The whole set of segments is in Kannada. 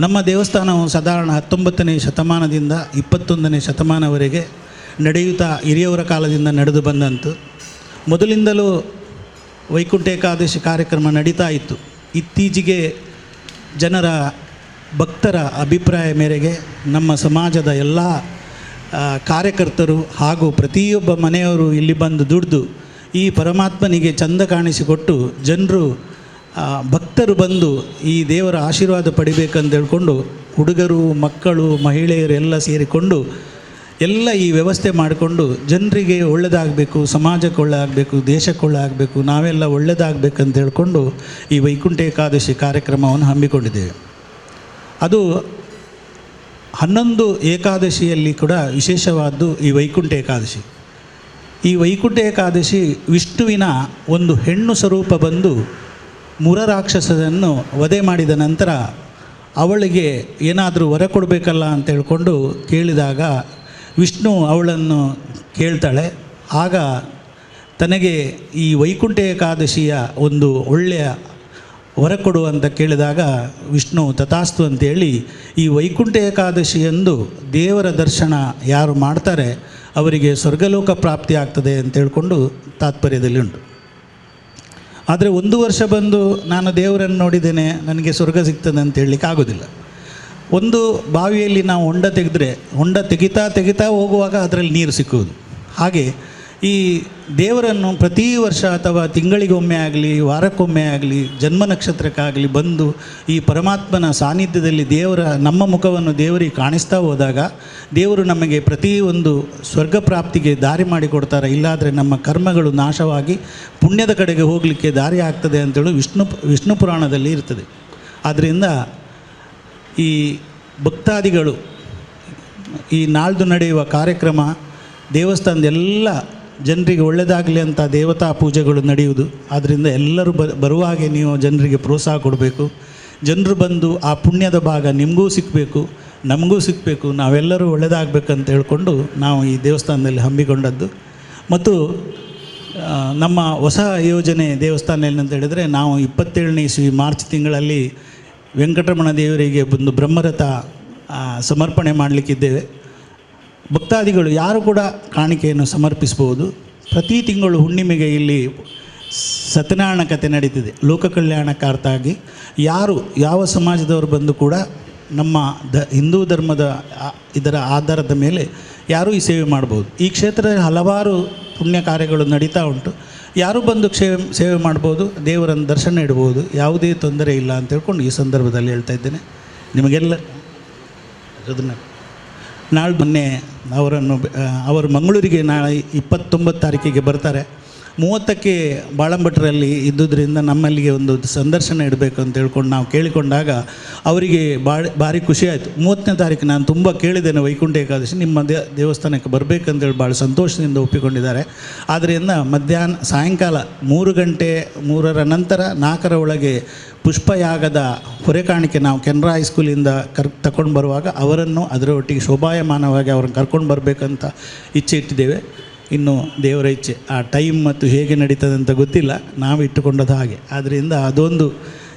ನಮ್ಮ ದೇವಸ್ಥಾನವು ಸಾಧಾರಣ ಹತ್ತೊಂಬತ್ತನೇ ಶತಮಾನದಿಂದ ಇಪ್ಪತ್ತೊಂದನೇ ಶತಮಾನವರೆಗೆ ನಡೆಯುತ್ತಾ ಹಿರಿಯವರ ಕಾಲದಿಂದ ನಡೆದು ಬಂದಂತು. ಮೊದಲಿಂದಲೂ ವೈಕುಂಠ ಏಕಾದಶಿ ಕಾರ್ಯಕ್ರಮ ನಡೀತಾ ಇತ್ತು. ಇತ್ತೀಚೆಗೆ ಜನರ, ಭಕ್ತರ ಅಭಿಪ್ರಾಯ ಮೇರೆಗೆ ನಮ್ಮ ಸಮಾಜದ ಎಲ್ಲ ಕಾರ್ಯಕರ್ತರು ಹಾಗೂ ಪ್ರತಿಯೊಬ್ಬ ಮನೆಯವರು ಇಲ್ಲಿ ಬಂದು ದುಡಿದು ಈ ಪರಮಾತ್ಮನಿಗೆ ಚಂದ ಕಾಣಿಸಿಕೊಟ್ಟು ಜನರು ಭಕ್ತರು ಬಂದು ಈ ದೇವರ ಆಶೀರ್ವಾದ ಪಡಿಬೇಕಂತ ಹೇಳ್ಕೊಂಡು ಹುಡುಗರು, ಮಕ್ಕಳು, ಮಹಿಳೆಯರು ಎಲ್ಲ ಸೇರಿಕೊಂಡು ಎಲ್ಲ ಈ ವ್ಯವಸ್ಥೆ ಮಾಡಿಕೊಂಡು ಜನರಿಗೆ ಒಳ್ಳೆಯದಾಗಬೇಕು ಸಮಾಜಕ್ಕೆ ಒಳ್ಳೆಯದಾಗಬೇಕು ದೇಶಕ್ಕೆ ಒಳ್ಳೆಯದಾಗಬೇಕು ನಾವೆಲ್ಲ ಒಳ್ಳೆಯದಾಗಬೇಕಂತ ಹೇಳ್ಕೊಂಡು ಈ ವೈಕುಂಠ ಏಕಾದಶಿ ಕಾರ್ಯಕ್ರಮವನ್ನು ಹಮ್ಮಿಕೊಂಡಿದ್ದೇವೆ. ಅದು ಹನ್ನೊಂದು ಏಕಾದಶಿಯಲ್ಲಿ ಕೂಡ ವಿಶೇಷವಾದ್ದು ಈ ವೈಕುಂಠ ಏಕಾದಶಿ. ಈ ವೈಕುಂಠ ಏಕಾದಶಿ ವಿಷ್ಣುವಿನ ಒಂದು ಹೆಣ್ಣು ಸ್ವರೂಪ ಬಂದು ಮುರರಾಕ್ಷಸರನ್ನು ವಧೆ ಮಾಡಿದ ನಂತರ ಅವಳಿಗೆ ಏನಾದರೂ ವರ ಕೊಡಬೇಕಲ್ಲ ಅಂತ ಹೇಳಿಕೊಂಡು ಕೇಳಿದಾಗ ವಿಷ್ಣು ಅವಳನ್ನು ಕೇಳ್ತಾಳೆ. ಆಗ ತನಗೆ ಈ ವೈಕುಂಠ ಏಕಾದಶಿಯ ಒಂದು ಒಳ್ಳೆಯ ವರ ಕೊಡು ಅಂತ ಕೇಳಿದಾಗ ವಿಷ್ಣು ತಥಾಸ್ತು ಅಂತೇಳಿ ಈ ವೈಕುಂಠ ಏಕಾದಶಿಯಂದು ದೇವರ ದರ್ಶನ ಯಾರು ಮಾಡ್ತಾರೆ ಅವರಿಗೆ ಸ್ವರ್ಗಲೋಕ ಪ್ರಾಪ್ತಿ ಆಗ್ತದೆ ಅಂತ ಹೇಳ್ಕೊಂಡು ತಾತ್ಪರ್ಯದಲ್ಲಿ ಉಂಟು ಆದರೆ ಒಂದು ವರ್ಷ ಬಂದು ನಾನು ದೇವರನ್ನು ನೋಡಿದ್ದೇನೆ, ನನಗೆ ಸ್ವರ್ಗ ಸಿಗ್ತದೆ ಅಂತ ಹೇಳಲಿಕ್ಕೆ ಆಗೋದಿಲ್ಲ. ಒಂದು ಬಾವಿಯಲ್ಲಿ ನಾವು ಹೊಂಡ ತೆಗೆದ್ರೆ, ಹೊಂಡ ತೆಗಿತಾ ತೆಗಿತಾ ಹೋಗುವಾಗ ಅದರಲ್ಲಿ ನೀರು ಸಿಕ್ಕುವುದು. ಹಾಗೆ ಈ ದೇವರನ್ನು ಪ್ರತಿ ವರ್ಷ ಅಥವಾ ತಿಂಗಳಿಗೊಮ್ಮೆ ಆಗಲಿ, ವಾರಕ್ಕೊಮ್ಮೆ ಆಗಲಿ, ಜನ್ಮ ನಕ್ಷತ್ರಕ್ಕಾಗಲಿ ಬಂದು ಈ ಪರಮಾತ್ಮನ ಸಾನ್ನಿಧ್ಯದಲ್ಲಿ ದೇವರ, ನಮ್ಮ ಮುಖವನ್ನು ದೇವರಿಗೆ ಕಾಣಿಸ್ತಾ ಹೋದಾಗ ದೇವರು ನಮಗೆ ಪ್ರತಿಯೊಂದು ಸ್ವರ್ಗ ಪ್ರಾಪ್ತಿಗೆ ದಾರಿ ಮಾಡಿಕೊಡ್ತಾರೆ ಇಲ್ಲಾದರೆ ನಮ್ಮ ಕರ್ಮಗಳು ನಾಶವಾಗಿ ಪುಣ್ಯದ ಕಡೆಗೆ ಹೋಗಲಿಕ್ಕೆ ದಾರಿ ಆಗ್ತದೆ ಅಂತೇಳಿ ವಿಷ್ಣು ವಿಷ್ಣು ಪುರಾಣದಲ್ಲಿ ಇರ್ತದೆ. ಆದ್ದರಿಂದ ಈ ಭಕ್ತಾದಿಗಳು ಈ ನಾಳ್ದು ನಡೆಯುವ ಕಾರ್ಯಕ್ರಮ ದೇವಸ್ಥಾನದ ಎಲ್ಲ ಜನರಿಗೆ ಒಳ್ಳೆಯದಾಗಲಿ ಅಂತ ದೇವತಾ ಪೂಜೆಗಳು ನಡೆಯುವುದು. ಆದ್ದರಿಂದ ಎಲ್ಲರೂ ಬರುವ ಹಾಗೆ ನೀವು ಜನರಿಗೆ ಪ್ರೋತ್ಸಾಹ ಕೊಡಬೇಕು. ಜನರು ಬಂದು ಆ ಪುಣ್ಯದ ಭಾಗ ನಿಮಗೂ ಸಿಕ್ಕಬೇಕು ನಮಗೂ ಸಿಕ್ಕಬೇಕು ನಾವೆಲ್ಲರೂ ಒಳ್ಳೆಯದಾಗಬೇಕಂತ ಹೇಳಿಕೊಂಡು ನಾವು ಈ ದೇವಸ್ಥಾನದಲ್ಲಿ ಹಮ್ಮಿಕೊಂಡದ್ದು. ಮತ್ತು ನಮ್ಮ ಹೊಸ ಯೋಜನೆ ದೇವಸ್ಥಾನ ಏನಂತ ಹೇಳಿದರೆ ನಾವು ಇಪ್ಪತ್ತೇಳನೇ ಇಸ್ವಿ ಮಾರ್ಚ್ ತಿಂಗಳಲ್ಲಿ ವೆಂಕಟರಮಣ ದೇವರಿಗೆ ಒಂದು ಬ್ರಹ್ಮರಥ ಸಮರ್ಪಣೆ ಮಾಡಲಿಕ್ಕಿದ್ದೇವೆ. ಭಕ್ತಾದಿಗಳು ಯಾರು ಕೂಡ ಕಾಣಿಕೆಯನ್ನು ಸಮರ್ಪಿಸಬಹುದು. ಪ್ರತಿ ತಿಂಗಳು ಹುಣ್ಣಿಮೆಗೆ ಇಲ್ಲಿ ಸತ್ಯನಾರಾಯಣ ಕಥೆ ನಡೀತಿದೆ. ಲೋಕ ಕಲ್ಯಾಣಕ್ಕಾಗಿ ಯಾರು, ಯಾವ ಸಮಾಜದವರು ಬಂದು ಕೂಡ ನಮ್ಮ ದ, ಹಿಂದೂ ಧರ್ಮದ ಇದರ ಆಧಾರದ ಮೇಲೆ ಯಾರೂ ಈ ಸೇವೆ ಮಾಡ್ಬೋದು ಈ ಕ್ಷೇತ್ರದಲ್ಲಿ ಹಲವಾರು ಪುಣ್ಯ ಕಾರ್ಯಗಳು ನಡೀತಾ ಉಂಟು. ಯಾರು ಬಂದು ಸೇವೆ ಸೇವೆ ಮಾಡ್ಬೋದು ದೇವರನ್ನು ದರ್ಶನ ಇಡ್ಬೋದು ಯಾವುದೇ ತೊಂದರೆ ಇಲ್ಲ ಅಂತ ಹೇಳ್ಕೊಂಡು ಈ ಸಂದರ್ಭದಲ್ಲಿ ಹೇಳ್ತಾ ಇದ್ದೇನೆ. ನಿಮಗೆಲ್ಲ ಅದನ್ನು ನಾಳೆ ಮೊನ್ನೆ ಅವರನ್ನು ಅವರು ಮಂಗಳೂರಿಗೆ ನಾಳೆ ಇಪ್ಪತ್ತೊಂಬತ್ತು ತಾರೀಕಿಗೆ ಬರ್ತಾರೆ. ಮೂವತ್ತಕ್ಕೆ ಬಾಳಂಭಟ್ರಲ್ಲಿ ಇದ್ದುದರಿಂದ ನಮ್ಮಲ್ಲಿಗೆ ಒಂದು ಸಂದರ್ಶನ ಇಡಬೇಕು ಅಂತ ಹೇಳ್ಕೊಂಡು ನಾವು ಕೇಳಿಕೊಂಡಾಗ ಅವರಿಗೆ ಭಾಳ ಭಾರಿ ಖುಷಿ ಆಯಿತು. ಮೂವತ್ತನೇ ತಾರೀಕು ನಾನು ತುಂಬ ಕೇಳಿದ್ದೇನೆ ವೈಕುಂಠ ಏಕಾದಶಿ, ನಿಮ್ಮ ದೇ, ದೇವಸ್ಥಾನಕ್ಕೆ ಬರಬೇಕಂತೇಳಿ ಭಾಳ ಸಂತೋಷದಿಂದ ಒಪ್ಪಿಕೊಂಡಿದ್ದಾರೆ. ಆದ್ದರಿಂದ ಮಧ್ಯಾಹ್ನ, ಸಾಯಂಕಾಲ ಮೂರು ಗಂಟೆ, ಮೂರರ ನಂತರ ನಾಲ್ಕರ ಒಳಗೆ ಪುಷ್ಪಯಾಗದ ಹೊರೆಕಾಣಿಕೆ ನಾವು ಕೆನರಾ ಹೈಸ್ಕೂಲಿಂದ ಕರ್ ತಗೊಂಡು ಬರುವಾಗ ಅವರನ್ನು ಅದರ ಒಟ್ಟಿಗೆ ಶೋಭಾಯಮಾನವಾಗಿ ಅವರನ್ನು ಕರ್ಕೊಂಡು ಬರಬೇಕಂತ ಇಚ್ಛೆ ಇಟ್ಟಿದ್ದೇವೆ. ಇನ್ನು ದೇವರ ಇಚ್ಛೆ, ಆ ಟೈಮ್ ಮತ್ತು ಹೇಗೆ ನಡೀತದೆ ಅಂತ ಗೊತ್ತಿಲ್ಲ. ನಾವು ಇಟ್ಟುಕೊಂಡದ್ದು ಹಾಗೆ. ಆದ್ದರಿಂದ ಅದೊಂದು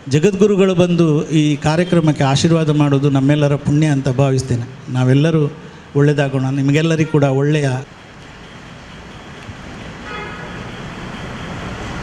ಜಗದ್ಗುರುಗಳು ಬಂದು ಈ ಕಾರ್ಯಕ್ರಮಕ್ಕೆ ಆಶೀರ್ವಾದ ಮಾಡೋದು ನಮ್ಮೆಲ್ಲರ ಪುಣ್ಯ ಅಂತ ಭಾವಿಸ್ತೇನೆ. ನಾವೆಲ್ಲರೂ ಒಳ್ಳೆಯದಾಗೋಣ ನಿಮಗೆಲ್ಲರಿಗೂ ಕೂಡ ಒಳ್ಳೆಯ